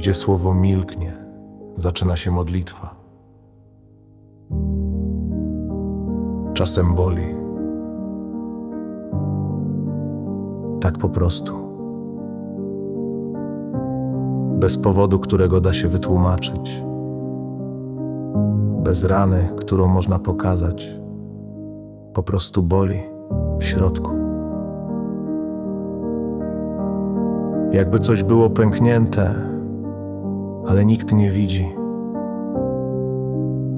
Gdzie słowo milknie, zaczyna się modlitwa. Czasem boli. Tak po prostu. Bez powodu, którego da się wytłumaczyć. Bez rany, którą można pokazać. Po prostu boli w środku. Jakby coś było pęknięte, ale nikt nie widzi.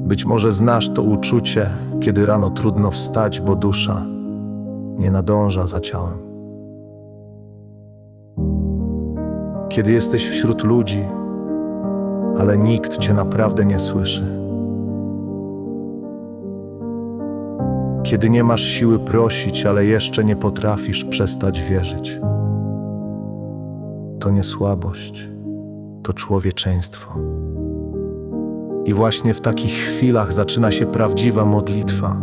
Być może znasz to uczucie, kiedy rano trudno wstać, bo dusza nie nadąża za ciałem. Kiedy jesteś wśród ludzi, ale nikt cię naprawdę nie słyszy. Kiedy nie masz siły prosić, ale jeszcze nie potrafisz przestać wierzyć. To nie słabość, to człowieczeństwo. I właśnie w takich chwilach zaczyna się prawdziwa modlitwa.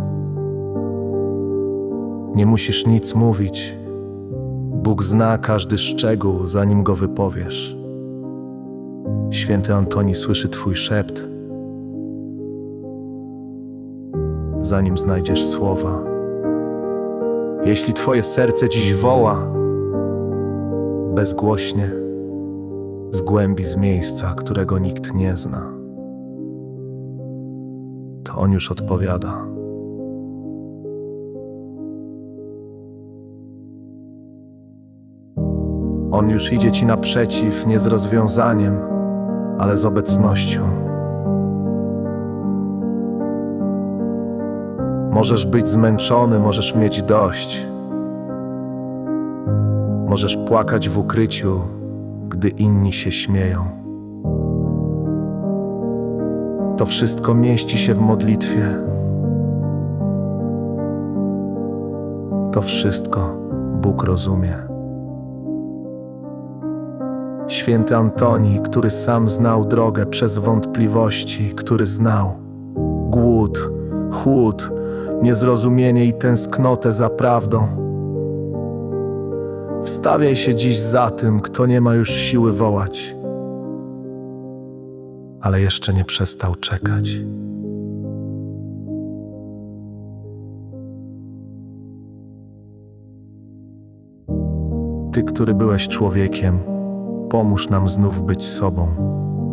Nie musisz nic mówić. Bóg zna każdy szczegół, zanim go wypowiesz. Święty Antoni słyszy Twój szept, zanim znajdziesz słowa. Jeśli Twoje serce dziś woła, bezgłośnie, z głębi z miejsca, którego nikt nie zna, to On już odpowiada. On już idzie Ci naprzeciw, nie z rozwiązaniem, ale z obecnością. Możesz być zmęczony, możesz mieć dość. Możesz płakać w ukryciu, gdy inni się śmieją. To wszystko mieści się w modlitwie. To wszystko Bóg rozumie. Święty Antoni, który sam znał drogę przez wątpliwości, który znał głód, chłód, niezrozumienie i tęsknotę za prawdą. Wstawiaj się dziś za tym, kto nie ma już siły wołać, ale jeszcze nie przestał czekać. Ty, który byłeś człowiekiem, pomóż nam znów być sobą.